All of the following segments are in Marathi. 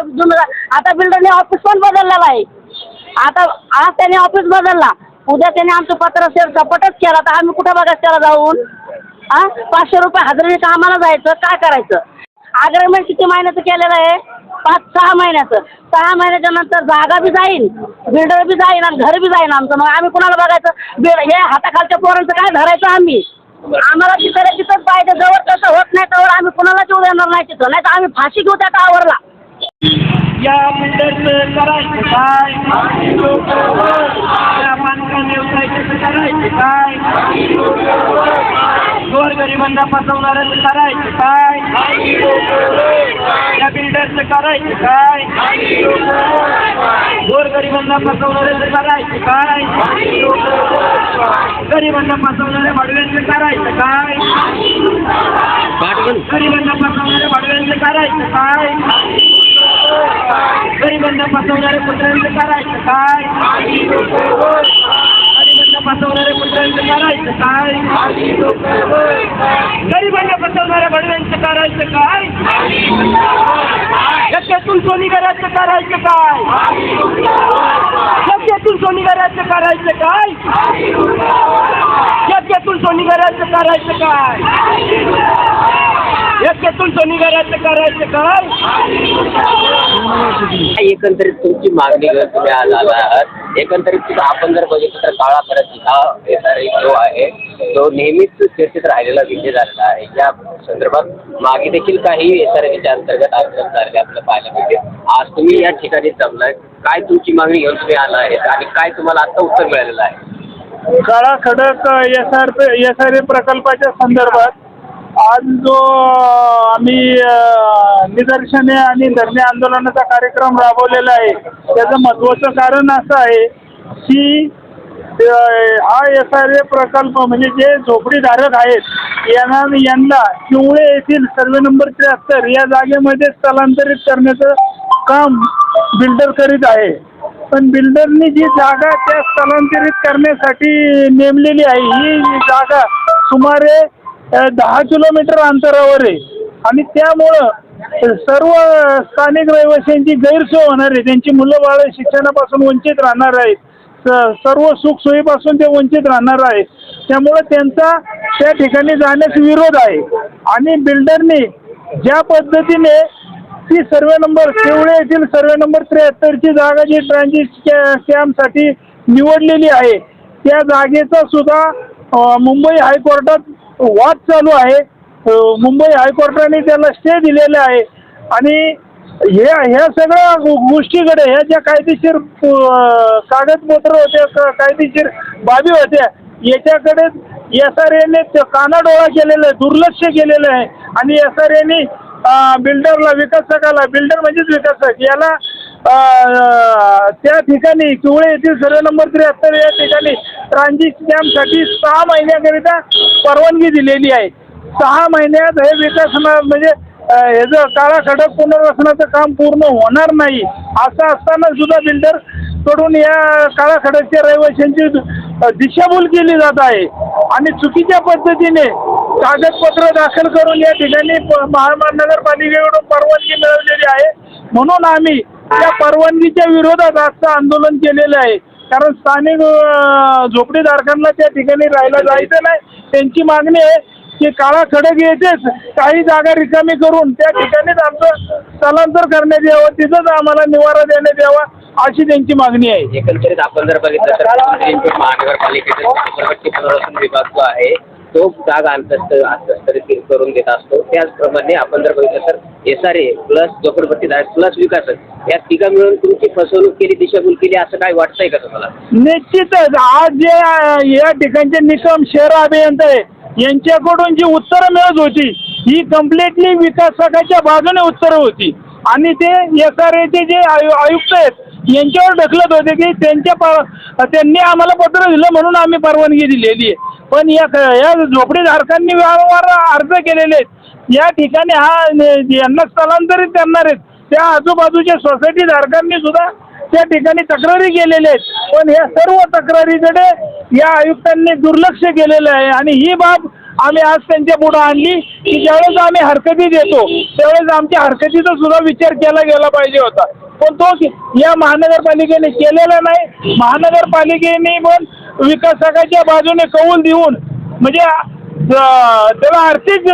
जुनं आता बिल्डरने ऑफिस पण बदललेलं आहे आता आज त्याने ऑफिस बदलला. उद्या त्याने आमचं पत्र शेअर सपोर्टच केला. तर आम्ही कुठं बघायचं त्याला जाऊन? हा पाचशे रुपये हजरीने कामाला जायचं. काय करायचं? आग्रमेंट किती महिन्याचं केलेलं आहे? पाच सहा महिन्याचं. सहा महिन्याच्या नंतर जागा बी जाईन. बिल्डर बी जाईल आणि घर बी जाईल आमचं. मग आम्ही कुणाला बघायचं? बिल्ड हे हाताखालच्या पोरांचं काय धरायचं आम्ही? आम्हाला तिथं तिथंच पाहिजे. जवळ तसं होत नाही तर आम्ही कुणाला येऊ देणार नाही तिथं. नाही तर आम्ही फाशी घेऊ त्या टावरला या बिल्डरचं करायचं काय? या बांधकाम व्यवसायाचं करायचं काय? गोरगरिबांना फसवणाऱ्याचं करायचं काय? या बिल्डरचं करायचं काय? गोरगरिबांना फसवणाऱ्याचं करायचं काय? गरिबांना फसवणाऱ्या भाडव्यांचं करायचं काय? गरिबांना फसवणाऱ्या भाडव्यांचं करायचं काय? गरिबांना फसवणारे पुत्रांचं करायचं काय? गरिबांना फसवणारे पुत्रांचं करायचं काय? गरिबांना फसवणाऱ्या भडव्यांचं करायचं काय? शक्यातून सोनी करायचं करायचं काय? शक्यातून सोनी करायचं करायचं काय? शक्यातून सोनी करायचं करायचं काय? सोनी करायचं करायचं काय? एकंदरीत तुमची मागणी जर तुम्ही आज आला आहात एकंदरीत सुद्धा आपण जर बघितलं तर काळा परत हा येणारा जो आहे तो नेहमीच चर्चेत राहिलेला विषय झालेला आहे. या संदर्भात मागे देखील काही एसआरच्या अंतर्गत आंदोलन झालेले आपल्याला पाहायला मिळते. आज तुम्ही या ठिकाणी जमलाय काय तुमची मागणी घेऊन तुम्ही आला आहेत आणि काय तुम्हाला आता उत्तर मिळालेलं आहे? Kala Khadak S R S R A प्रकल्पाच्या संदर्भात आज जो आम्ही निदर्शने आणि धरणे आंदोलनाचा कार्यक्रम राबवलेला आहे त्याचं महत्त्वाचं कारण असं आहे की हा एस आर ए प्रकल्प म्हणजे जे झोपडीधारक आहेत यांना यांना किवळे येथील सर्वे नंबर त्र्याहत्तर या जागेमध्ये स्थलांतरित करण्याचं काम बिल्डर करीत आहे. पण बिल्डरनी जी जागा त्या स्थलांतरित करण्यासाठी नेमलेली आहे ही जागा सुमारे दहा किलोमीटर अंतरावर आहे. आणि त्यामुळं सर्व स्थानिक रहिवाशांची गैरसोय होणार आहे. त्यांची मुलं बाळ शिक्षणापासून वंचित राहणार आहेत. स- सर्व सुखसोयीपासून ते वंचित राहणार आहे त्यामुळं त्यांचा त्या ठिकाणी जाण्यास विरोध आहे. आणि बिल्डरनी ज्या पद्धतीने ती सर्वे नंबर केवळे येथील सर्वे नंबर त्र्याहत्तरची जागा जी ट्रान्झिट कॅम्पसाठी निवडलेली आहे त्या जागेचा सुद्धा मुंबई हायकोर्टात वाद चालू आहे. मुंबई हायकोर्टाने त्याला स्टे दिलेला आहे. आणि ह्या ह्या सगळ्या गो- गोष्टीकडे ह्या ज्या कायदेशीर कागदपत्र होत्या क- कायदेशीर बाबी होत्या याच्याकडे एस आर एने कानाडोळा केलेला आहे दुर्लक्ष केलेलं आहे. आणि एस आर एने बिल्डरला विकासकाला बिल्डर म्हणजेच विकासक याला त्या ठिकाणी चुवळे येथील सर्वे नंबर त्र्याहत्तर या ठिकाणी ट्रान्झिट कॅम्पसाठी सहा महिन्याकरिता परवानगी दिलेली आहे. सहा महिन्यात हे विकासना म्हणजे ह्याचं काळा खडक पुनर्वसनाचं काम पूर्ण होणार नाही असं असताना सुद्धा बिल्डरकडून या काळा खडकच्या रहिवाशांची दिशाभूल केली जात आहे. आणि चुकीच्या पद्धतीने कागदपत्र दाखल करून या ठिकाणी प- महानगरपालिकेकडून परवानगी मिळवलेली आहे. म्हणून आम्ही त्या परवानगीच्या विरोधात आजचं आंदोलन केलेलं आहे. कारण स्थानिक झोपडीधारकांना त्या ठिकाणी राहायला जायचं नाही. त्यांची मागणी आहे की काळा खडक येतेच काही जागा रिकामी करून त्या ठिकाणीच आमचं स्थलांतर करण्यात यावं तिथंच आम्हाला निवारा देण्यात यावा अशी त्यांची मागणी आहे. एकंदरीत आपण जर बघितलं तर महानगरपालिकेचा पुनर्वसन विभाग जो आहे तो जागा अंतस्त हस्तांतरित करून देत असतो. त्याचप्रमाणे आपण जर बघितलं तर एस आर ए प्लस झोपडपट्टी प्लस विकासक या तिघा मिळून तुमची फसवणूक केली दिशाभूल केली असं काय वाटतंय का तुम्हाला? निश्चितच. आज जे या ठिकाणचे निकम शहर अभियंता आहे यांच्याकडून जी उत्तरं मिळत होती ही कम्प्लिटली विकासकाच्या बाजूने उत्तरं होती. आणि ते एस आर एचे जे आयु आयुक्त आहेत यांच्यावर ढकलत होते की त्यांच्या त्यांनी आम्हाला पत्र दिलं म्हणून आम्ही परवानगी दिलेली आहे. पण या या झोपडीधारकांनी वारंवार अर्ज केलेले आहेत. या ठिकाणी हा यांना स्थलांतरित करणार आहेत. त्या आजूबाजूच्या सोसायटी धारकांनी सुद्धा त्या ठिकाणी तक्रारी केलेल्या आहेत. पण या सर्व तक्रारीकडे या आयुक्तांनी दुर्लक्ष केलेलं आहे. आणि ही बाब आम्ही आज त्यांच्या पुढे आणली की ज्यावेळेस आम्ही हरकती देतो त्यावेळेस आमच्या हरकतीचा सुद्धा विचार केला गेला पाहिजे होता. पण तो या महानगरपालिकेने केलेला नाही. महानगरपालिकेने पण विकासकाच्या बाजूने कौल देऊन म्हणजे त्याला आर्थिक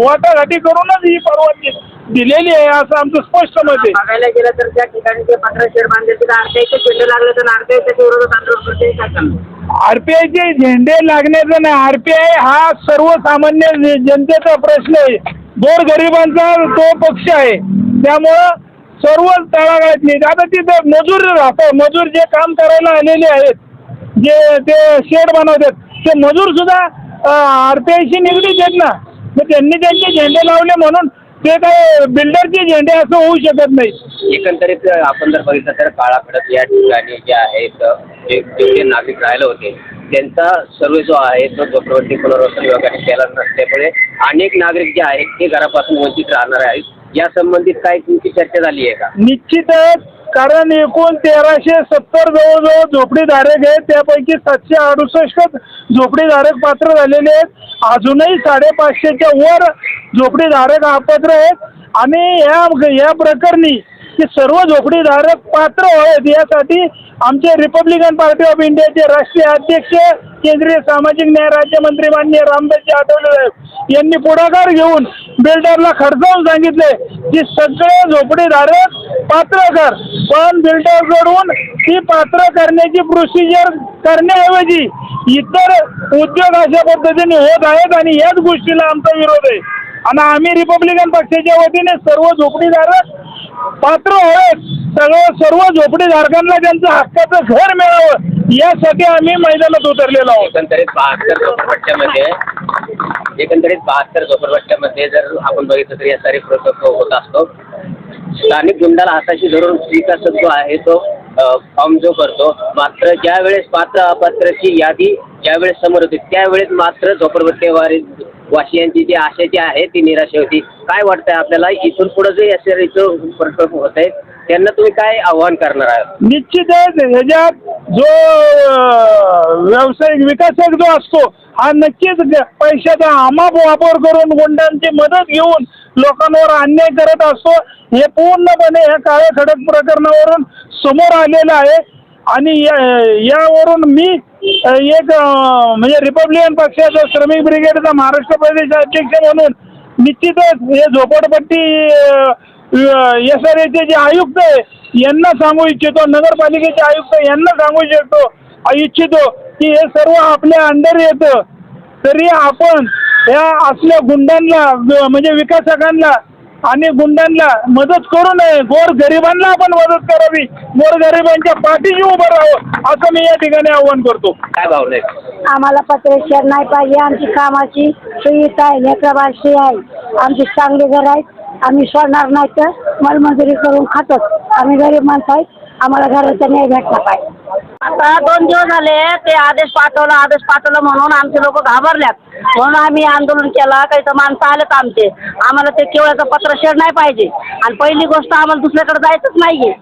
वाटाघाटी करूनच ही परवानगी दिलेली आहे असं आमचं स्पष्ट मत आहे. बघायला गेलं तर त्या ठिकाणी जे पत्र शेड बांधले तिथे आरटीआयचे झेंडे लागले तर आरटीआयच्या विरोधात आंदोलन करते काय चाललं आरपीआयचे झेंडे लागण्याचा नाही. आरपीआय हा सर्वसामान्य जनतेचा प्रश्न आहे. गोरगरिबांचा तो पक्ष आहे. त्यामुळं सर्व तळागाळात नाही आता तिथे मजूर राहतात. मजूर जे काम करायला आलेले आहेत जे ते शेड बनवतात ते मजूर सुद्धा आरपीआयशी निगडीत आहेत ना मग त्यांनी त्यांचे झेंडे लावले म्हणून ते काय बिल्डरचे झेंडे असं होऊ शकत नाही. एकंदरीत आपण जर बघितलं तर काळाकडत या ठिकाणी जे आहेत जे नागरिक राहिले होते त्यांचा सर्वे जो आहे तो झोपडपट्टी पुनर्वसन विभागाने केला नसल्यामुळे अनेक नागरिक जे आहेत ते घरापासून वंचित राहणार आहेत. या संबंधित काय तुमची चर्चा झाली आहे का? निश्चितच कारण एकूण तेराशे सत्तर जवळजवळ झोपडीधारक आहेत. त्यापैकी सातशे अडुसष्ट झोपडीधारक पात्र झालेले आहेत. अजूनही साडेपाचशेच्या वर झोपडीधारक अपात्र आहेत. आणि या या प्रकरणी की सर्व झोपडीधारक पात्र व्हावेत यासाठी आमचे रिपब्लिकन पार्टी ऑफ इंडियाचे राष्ट्रीय अध्यक्ष केंद्रीय सामाजिक न्याय राज्यमंत्री माननीय रामदासजी आठवले साहेब यांनी पुढाकार घेऊन बिल्डरला खडसावून सांगितले की सगळे झोपडीधारक पात्र कर. पण बिल्डरकडून ती पात्र करण्याची प्रोसिजर करण्याऐवजी इतर उद्योग अशा पद्धतीने होत आहेत आणि याच गोष्टीला आमचा विरोध आहे. आणि आम्ही रिपब्लिकन पक्षाच्या वतीने सर्व झोपडीधारक पात्र आहेत सगळं सर्व झोपडीधारकांना त्यांचं हक्काचं घर मिळावं यासाठी आम्ही मैदानात उतरलेलो आहोत. एकंदरीत बहात्तर झोपडपट्ट्यामध्ये एकंदरीत बहात्तर झोपडपट्ट्यामध्ये जर आपण बघितलं तर या सारे प्रकल्प होत असतो. स्थानिक गुंडाला हाताशी धरून विकासक जो आहे तो फॉर्म जो करतो मात्र ज्या वेळेस पात्र अपात्राची यादी ज्यावेळेस समोर होते त्यावेळेस मात्र झोपडपट्टीवारी वाशियांची जी आशा जी आहे ती निराशा होती. काय वाटतंय आपल्याला? इथून पुढे जे असे इथं प्रकल्प होत आहेत त्यांना तुम्ही काय आव्हान करणार आहात? निश्चितच ह्याच्यात जो व्यावसायिक विकासक जो असतो हा नक्कीच पैशाचा अमाप वापर करून गुंडांची मदत घेऊन लोकांवर अन्याय करत असतो. हे पूर्णपणे ह्या काळ्या खडक प्रकरणावरून समोर आलेलं आहे. आणि या यावरून मी एक म्हणजे रिपब्लिकन पक्षाचा श्रमिक ब्रिगेडचा महाराष्ट्र प्रदेश अध्यक्ष म्हणून निश्चितच हे झोपडपट्टी एस आर एचे जे आयुक्त आहे यांना सांगू इच्छितो नगरपालिकेचे आयुक्त यांना सांगू इच्छितो इच्छितो की हे सर्व आपल्या अंडर येतं. तरी आपण या असल्या गुंडांना म्हणजे विकासकांना आणि गुंडांना मदत करू नये. गोर गरिबांना आपण मदत करावी. गोर गरिबांच्या पाठीशी उभं राहावं असं मी या ठिकाणी आव्हान करतो. काय आहेत आम्हाला पत्रेश्वर नाही पाहिजे. आमची कामाची सुविधा आहे लेकराबाशी आहे. आमची चांगली घर आहेत आम्ही सोडणार नाही तर मलमजुरी करून खातोच. आम्ही गरीब माणसं आहेत. आम्हाला घराचा न्याय भेटला पाहिजे. आता दोन दिवस झाले ते आदेश पाठवला आदेश पाठवला म्हणून आमचे लोक घाबरल्यात. म्हणून आम्ही आंदोलन केलं काही तर माणसं आलेत आमचे. आम्हाला ते केवळाचं पत्र शेड नाही पाहिजे. आणि पहिली गोष्ट आम्हाला दुसऱ्याकडे जायचंच नाहीये.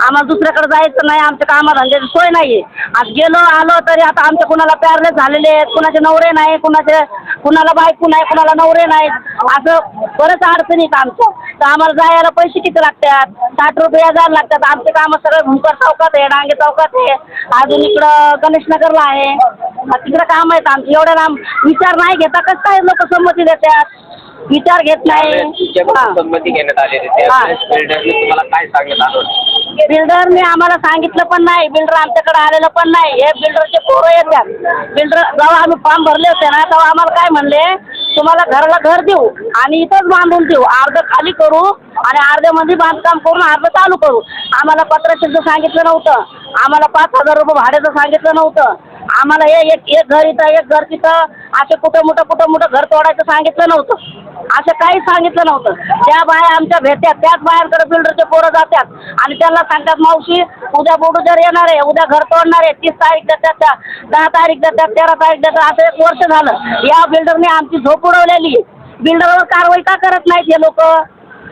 आम्हाला दुसऱ्याकडे जायचं नाही आमच्या कामाधंद्याची सोय नाहीये. आज गेलो आलो तरी आता आमच्या कुणाला पॅरलेस झालेले आहेत कुणाचे नवरे नाही कुणाचे कुणाला बायको नाही कुणाला नवरे नाहीत. असं बरंच अडचणी आहेत आमच्या तर आम्हाला जायला पैसे किती लागतात? साठ रुपये हजार लागतात. आमचे कामं सगळं भुंकर चौकात आहे डांगे चौकात आहे. अजून इकडं गणेश नगरला आहे तिकडं काम आहेत आमचे. एवढ्या लांब विचार नाही घेता कसं काय लोक संमती देतात? विचार घेत नाही. संमती घेण्यात आलेली त्यावेळेस बिल्डरने तुम्हाला काय सांगण्यात आलं होतं? बिल्डरने आम्हाला सांगितलं पण नाही. बिल्डर आमच्याकडे आलेलं पण नाही. हे बिल्डरचे पोरं येतात. बिल्डर जेव्हा आम्ही फॉर्म भरले होते ना तेव्हा आम्हाला काय म्हणले? तुम्हाला घराला घर देऊ आणि इथंच बांधून देऊ. अर्ध खाली करू आणि अर्ध्यामध्ये बांधकाम करून अर्ध चालू करू. आम्हाला पत्रशुद्ध सांगितलं नव्हतं. आम्हाला पाच हजार रुपये भाड्याचं सांगितलं नव्हतं. आम्हाला हे एक एक घर इथं एक घर तिथं असे कुठं मोठं कुठं मोठं घर तोडायचं सांगितलं नव्हतं. असं काही सांगितलं नव्हतं. त्या बाया आमच्या भेटतात त्याच बायांकडे बिल्डरचे पोरं जातात आणि त्यांना सांगतात मावशी उद्या बोडूजर येणार आहे उद्या घर तोडणार आहे तीस तारीख देतात त्या दहा तारीख देतात तेरा तारीख देतात असं एक वर्ष झालं. या बिल्डरने आमची झोप उडवलेली. बिल्डरवर कारवाई का करत नाहीत हे लोक?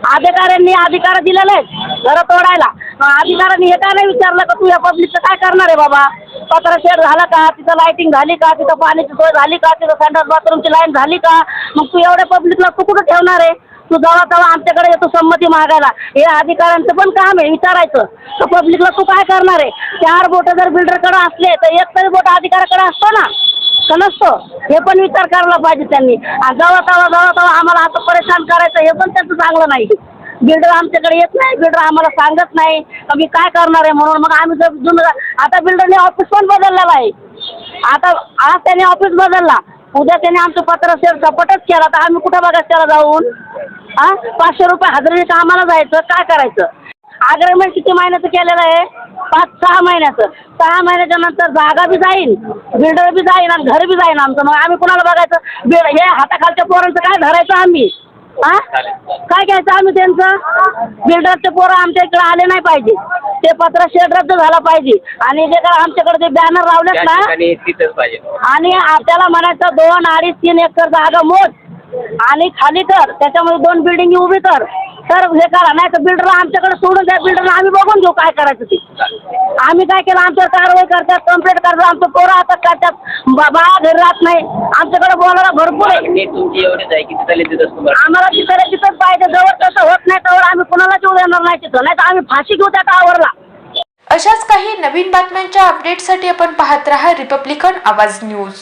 अधिकाऱ्यांनी अधिकार दिलेले आहेत घरं तोडायला. अधिकाऱ्यांनी हे काय नाही विचारलं का तू या पब्लिकचं काय करणार आहे बाबा? पत्रा शेड झाला का? तिथं लाईटिंग झाली का? तिथं पाण्याची सोय झाली का? तिथं संडास बाथरूमची लाईन झाली का? मग तू एवढ्या पब्लिकला तू कुठं ठेवणार आहे? तू जवळ तेव्हा आमच्याकडे येतो संमती मागायला. हे अधिकाऱ्यांचं पण काम आहे विचारायचं. तर पब्लिकला तू काय करणार आहे? चार बोट जर बिल्डरकडे असले तर एक तरी बोट अधिकाऱ्याकडे असतो ना? का नसतो. हे पण विचार करायला पाहिजे त्यांनी. आणि जेव्हा तेव्हा जेव्हा आम्हाला आता परेशान करायचं हे पण त्यांचं चांगलं नाही. बिल्डर आमच्याकडे येत नाही बिल्डर आम्हाला सांगत नाही. मी काय करणार आहे म्हणून मग आम्ही जर जुनं आता बिल्डरने ऑफिस पण बदललेलं आहे. आता आज त्याने ऑफिस बदलला. उद्या त्याने आमचं पत्र शेअर सपाटच केला. तर आम्ही कुठं बघा त्याला जाऊन? हा पाचशे रुपये हजेरी कामाला जायचं? काय करायचं? अग्रीमेंट किती महिन्याचं केलेलं आहे. पाच सहा महिन्याचं. सहा महिन्याच्या नंतर जागा बी जाईल बिल्डर बी जाईल आणि घर बी जाईल आमचं. मग आम्ही कुणाला बघायचं? बिल्ड हे हाताखालच्या पोरांचं काय धरायचं आम्ही? हा काय घ्यायचं आम्ही त्यांचं? बिल्डरचे पोरं आमच्या इकडे आले नाही पाहिजे. ते पत्र शेड रद्द झाला पाहिजे. आणि जे काय आमच्याकडे जे बॅनर लावलेत ना आणि आपल्याला म्हणायचं दोन अडीच तीन एकर जागा मोज आणि खाली कर त्याच्यामध्ये दोन बिल्डिंग उभी कर तर हे करा नाही तर बिल्डर आमच्याकडे सोडून द्या बिल्डरला आम्ही बघून घेऊ काय करायचं ते. आम्ही काय केलं आमच्यावर कारवाई करतात कंप्लेंट करतात आमचं पोरं आता करतात बा- बाळा घरी राहत नाही. आमच्याकडे बोलायला भरपूर आहे. मागणी तुमची एवढीच आहे की तिथं तिथंच तुम्हाला आम्हाला तिथं तिथंच पाहिजे जवळ तसं होत नाही तर आम्ही कुणाला येऊ देणार नाही तिथं. नाही तर आम्ही फाशी घेऊ त्या टावरला अशाच काही नवीन बातम्यांच्या अपडेटसाठी आपण पाहत रहा रिपब्लिकन आवाज न्यूज.